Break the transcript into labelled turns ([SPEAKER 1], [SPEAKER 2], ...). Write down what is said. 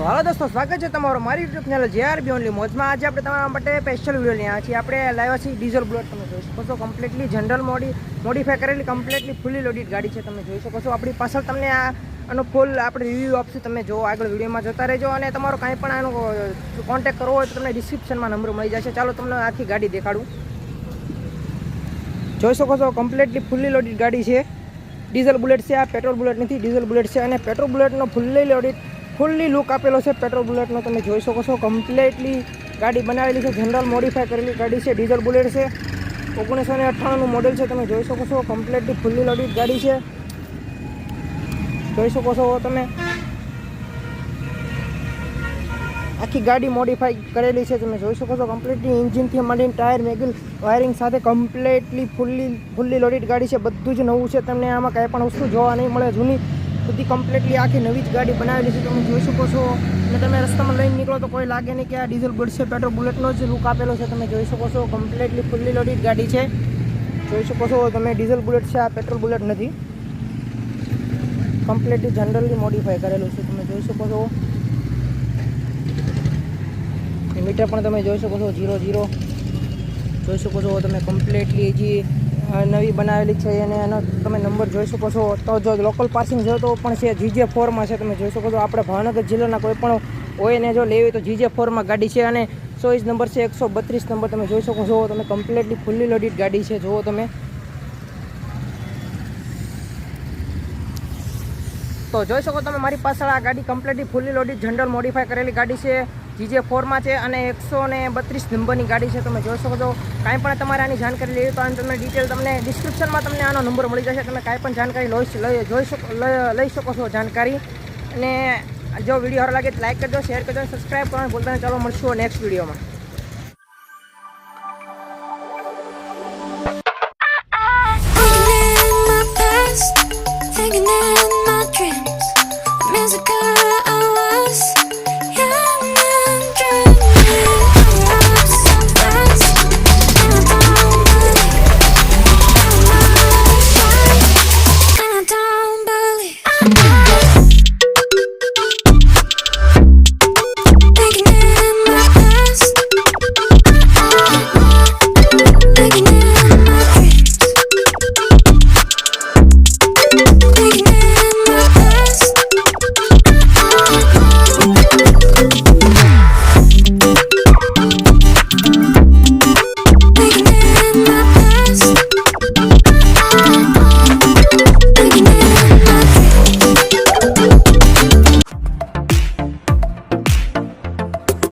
[SPEAKER 1] તો હાલો દોસ્તો, સ્વાગત છે તમારો મારી યુટ્યુબ ચેનલ બી ઓનલી મોજમાં આજે આપણે તમારા માટે સ્પેશિયલ વીડિયો લઈ આવ્યા છીએ. આપણે લાવ્યા છીએ ડીઝલ બુલેટ તમે જોઈ શકો છો કમ્પ્લીટલી જનરલ મોડી મોડિફાઈ કરેલી કમ્પ્લીટલી ફૂલી લોડેડ ગાડી છે તમે જોઈ શકો છો. આપણી પાછળ તમને આ, આનો ફૂલ આપણે રિવ્યૂ આપશું, તમે જો આગળ વિડીયોમાં જોતા રહેજો. અને તમારો કાંઈ પણ આનો કોન્ટેક કરવો હોય તો તમને ડિસ્ક્રિપ્શનમાં નંબર મળી જશે. ચાલો તમને આખી ગાડી દેખાડું. જોઈ શકો છો કમ્પ્લીટલી ફૂલી લોડેડ ગાડી છે. ડીઝલ બુલેટ છે આ પેટ્રોલ બુલેટ નથી ડીઝલ બુલેટ છે. અને પેટ્રોલ બુલેટનો ફૂલ્લી લોડેડ ફૂલ્લી લુક આપેલો છે પેટ્રોલ બુલેટનો. તમે જોઈ શકો છો કમ્પ્લેટલી ગાડી બનાવેલી છે જનરલ મોડિફાઈ કરેલી ગાડી છે ડીઝલ બુલેટ છે. ઓગણીસો ને અઠ્ઠાણુંનું મોડેલ છે, તમે જોઈ શકો છો કમ્પ્લેટલી ફૂલ્લી લોડેડ ગાડી છે. જોઈ શકો છો તમે. આખી ગાડી મોડિફાઈ કરેલી છે, તમે જોઈ શકો છો કમ્પ્લીટલી ઇન્જિનથી માંડીને ટાયર મેગલ વાયરિંગ સાથે કમ્પ્લીટલી ફૂલ્લી ફૂલ્લી લોડેડ ગાડી છે. બધું જ નવું છે, તમને આમાં કાંઈ પણ વસ્તુ જોવા નહીં મળે, જૂની બધી કમ્પ્લીટલી આખી નવી જ ગાડી બનાવેલી છે. તમે જોઈ શકો છો. અને તમે રસ્તામાં લઈને નીકળો તો કોઈ લાગે નહીં કે આ ડીઝલ બળશે પેટ્રોલ બુલેટનો જ લુક આપેલો છે. તમે જોઈ શકો છો કમ્પ્લીટલી ફૂલ્લી લોડેડ ગાડી છે. જોઈ શકો છો, તમે ડીઝલ બુલેટ છે, આ પેટ્રોલ બુલેટ નથી. કમ્પ્લીટલી જનરલી મોડિફાઈ કરેલું છે. તમે જોઈ શકો છો. મીટર પણ તમે જોઈ શકો છો જીરો જીરો જોઈ શકો છો, તમે કમ્પ્લીટલી જે નવી બનાવેલી છે અને એનો તમે નંબર જોઈ શકો છો. તો જો લોકલ પાર્સિંગ જોતો પણ છે જીજે ફોરમાં છે તમે જોઈ શકો છો. આપણે ભાવનગર જિલ્લાના કોઈ પણ હોય ને જો લેવી તો જીજે ફોરમાં ગાડી છે અને ચોવીસ નંબર છે, એકસો બત્રીસ નંબર તમે જોઈ શકો છો. તમે કમ્પ્લીટલી ફૂલ્લી લોડેડ ગાડી છે, જુઓ તમે. તો જોઈ શકો તમે, મારી પાછળ આ ગાડી completely fully loaded general modify કરેલી ગાડી છે. જીજે ફોરમાં છે અને એકસો ને બત્રીસ નંબરની ગાડી છે, તમે જોઈ શકો છો. કાંઈ પણ તમારે આની જાણકારી લેવી તો તમને ડિટેલ તમને ડિસ્ક્રિપ્શનમાં તમને આનો નંબર મળી જશે. તમે કાંઈ પણ જાણકારી લઈ જોઈ શકો, લઈ- શકો છો જાણકારી. અને જો વીડિયો સારો લાગે તો લાઈક કરજો, શેર કરજો સબસ્ક્રાઈબ કરવાનું ભૂલતા ચાલો મળશું નેક્સ્ટ વિડીયોમાં.